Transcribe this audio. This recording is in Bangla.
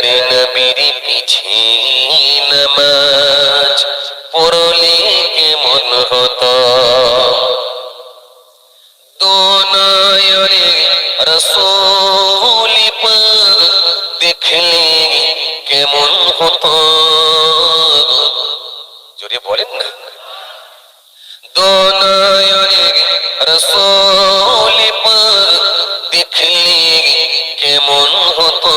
দয়ারি নবীর পিছে নামাজ পড়লি কেমন হতো? দোনয়নে রসুল দেখলে কেমন হতো? জোরে বলেন না। দোনয়নে রসুল দেখলে কেমন হতো?